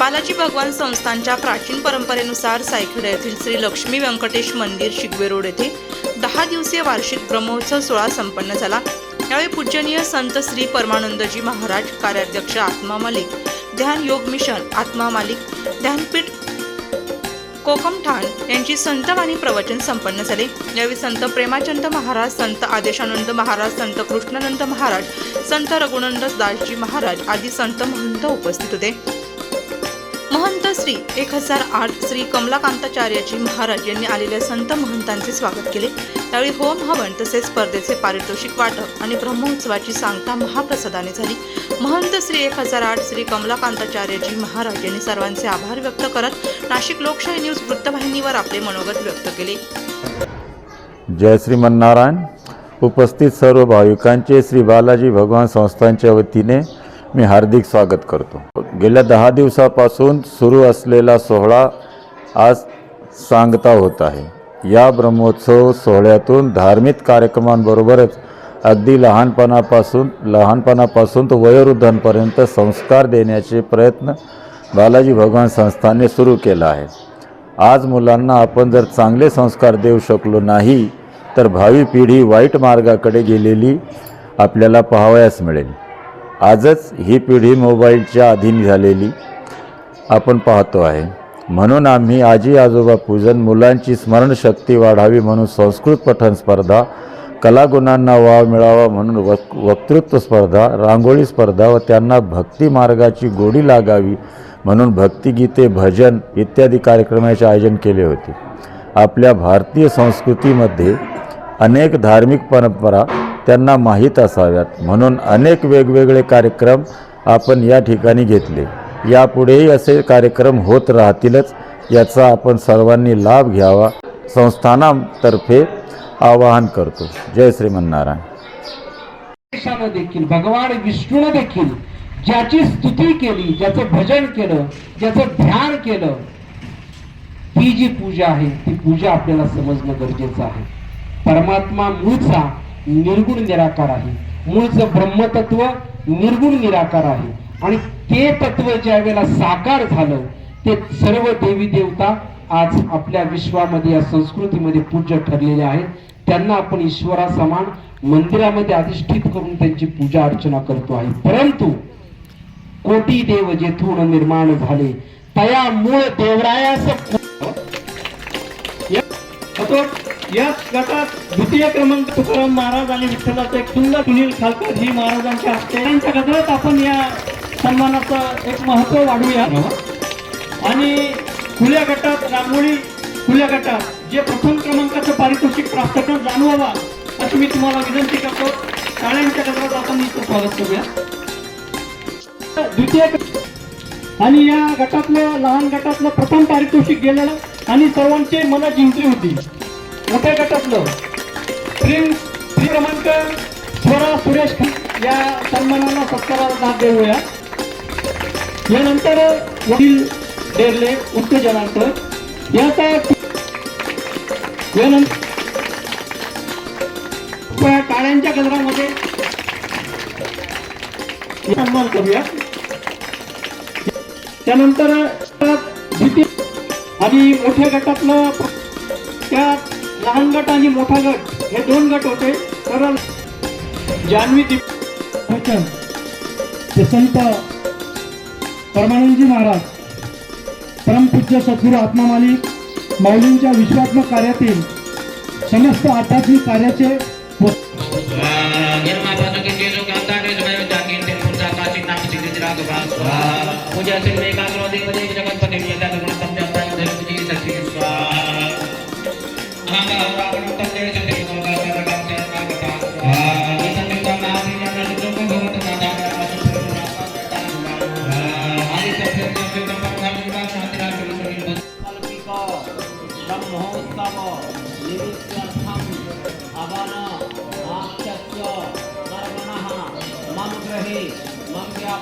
बालाजी भगवान संस्थानच्या प्राचीन परंपरेनुसार सायखेडा येथील श्री लक्ष्मी व्यंकटेश मंदिर शिगवे रोड येथे दहा दिवसीय वार्षिक ब्रह्मोत्सव सोहळा संपन्न झाला. यावेळी पूजनीय संत श्री परमानंदजी महाराज कार्याध्यक्ष आत्मा मालिक ध्यान योग मिशन आत्मा मालिक ध्यानपीठ कोकम ठाण यांची संतवाणी प्रवचन संपन्न झाले. यावेळी संत प्रेमाचंद महाराज संत आदेशानंद महाराज संत कृष्णानंद महाराज संत रघुनंद दासजी महाराज आदी संत महंत उपस्थित होते. महंत श्री एक हजार आठ श्री कमलाकांताचार्यजी महाराज यांनी आलेल्या संत महंतांचे स्वागत केले. त्यावेळी होम हवन तसेच स्पर्धेचे पारितोषिक वाटप आणि ब्रह्मोत्सवाची सांगता महाप्रसादाने झाली. महंत श्री एक हजार आठ श्री कमलाकांताचार्यजी महाराज यांनी सर्वांचे आभार व्यक्त करत नाशिक लोकशाही न्यूज वृत्तवाहिनीवर आपले मनोगत व्यक्त केले. जय श्रीमन्नारायण उपस्थित सर्व भाविकांचे श्री बालाजी भगवान संस्थांच्या वतीने मी हार्दिक स्वागत करतो. गेल्या दहा दिवसापासून सुरू असलेला सोहळा आज सांगता होत आहे. या ब्रह्मोत्सव सोहळ्यातून धार्मिक कार्यक्रमांबरोबरच अगदी लहानपणापासून लहानपणापासून तो वयोवृद्धांपर्यंत संस्कार देण्याचे प्रयत्न बालाजी भगवान संस्थाने सुरू केला आहे. आज मुलांना आपण जर चांगले संस्कार देऊ शकलो नाही तर भावी पिढी वाईट मार्गाकडे गेलेली आपल्याला पाहावयास मिळेल. आजच ही पिढी मोबाईलच्या अधीन झालेली आपण पाहतो आहे. म्हणून आम्ही आजी आजोबा पूजन मुलांची स्मरणशक्ती वाढावी म्हणून संस्कृत पठण स्पर्धा कलागुणांना वाव मिळावा म्हणून वक वक्तृत्व स्पर्धा रांगोळी स्पर्धा व त्यांना भक्ती मार्गाची गोडी लागावी म्हणून भक्तिगीते भजन इत्यादी कार्यक्रमाचे आयोजन केले होते. आपल्या भारतीय संस्कृतीमध्ये अनेक धार्मिक परंपरा त्यांना माहीत असाव्यात. म्हणून अनेक वेगवेगळे कार्यक्रम आपण या ठिकाणी घेतले. यापुढेही असे कार्यक्रम होत राहतीलच याचा आपण सर्वांनी लाभ घ्यावा. संस्थानातर्फे आवाहन करतो. जय श्रीमन्नारायण. देखील भगवान विष्णूनं देखील ज्याची स्तुती केली ज्याचं भजन केलं ज्याचं ध्यान केलं ती जी पूजा आहे ती पूजा आपल्याला समजणं गरजेचं आहे. परमात्मा मूळचा निर्गुण निराकार आहे. मूळचं ब्रह्मतत्व निर्गुण निराकार आहे. आणि ते तत्व ज्या वेळेला साकार झालं ते सर्व देवी देवता आज आपल्या विश्वामध्ये या संस्कृतीमध्ये पूज्य ठरलेले आहेत. त्यांना आपण ईश्वरा समान मंदिरामध्ये अधिष्ठित करून त्यांची पूजा अर्चना करतो आहे. परंतु कोटी देव जेथून निर्माण झाले तया मूळ देवरायास या या गटात द्वितीय क्रमांक तुकाराम महाराज आणि विठ्ठलाचा एक सुंदर सुनील खालकर जी महाराजांच्या हस्ते त्यांच्या गजरात आपण या सन्मानाचं एक महत्त्व वाढूया आणि खुल्या गटात रांगोळी खुल्या गटात जे प्रथम क्रमांकाचं पारितोषिक प्राप्त कर जाणवावा अशी मी तुम्हाला विनंती करतो. शाळांच्या गजरात आपण इथं स्वागत करूया. द्वितीय आणि या गटातलं लहान गटातलं प्रथम पारितोषिक गेलेलं आणि सर्वांचे मन जिंकली होती. मोठ्या गटातलं प्रेम प्रिय क्रमांक स्वरा सुरेश या सन्मानाला सत्काराला दाद देऊया. यानंतर वडील डेरले उत्तेजनार्थ. याचा यानंतर या टाळ्यांच्या गजरामध्ये सन्मान करूया. त्यानंतर द्वितीय आणि मोठ्या गटातलं त्या लहान गट आणि मोठा गट हे दोन गट होते. तर जान्हवी दीप ते संत परमानंदजी महाराज परमपूज्य सद्गुरू आत्मा मालिक माऊलींच्या विश्वात्मक कार्यातील समस्त आध्यात्मिक कार्याचे पूजा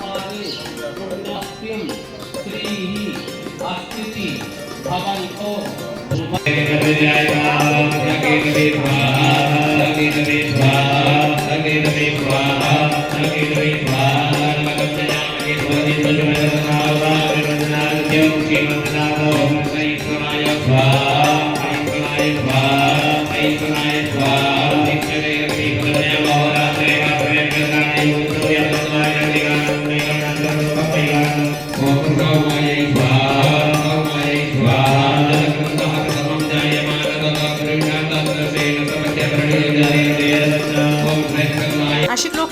मम व्यापारे पुण्यस्तिं श्रीः अस्तिति भवन्तो Thank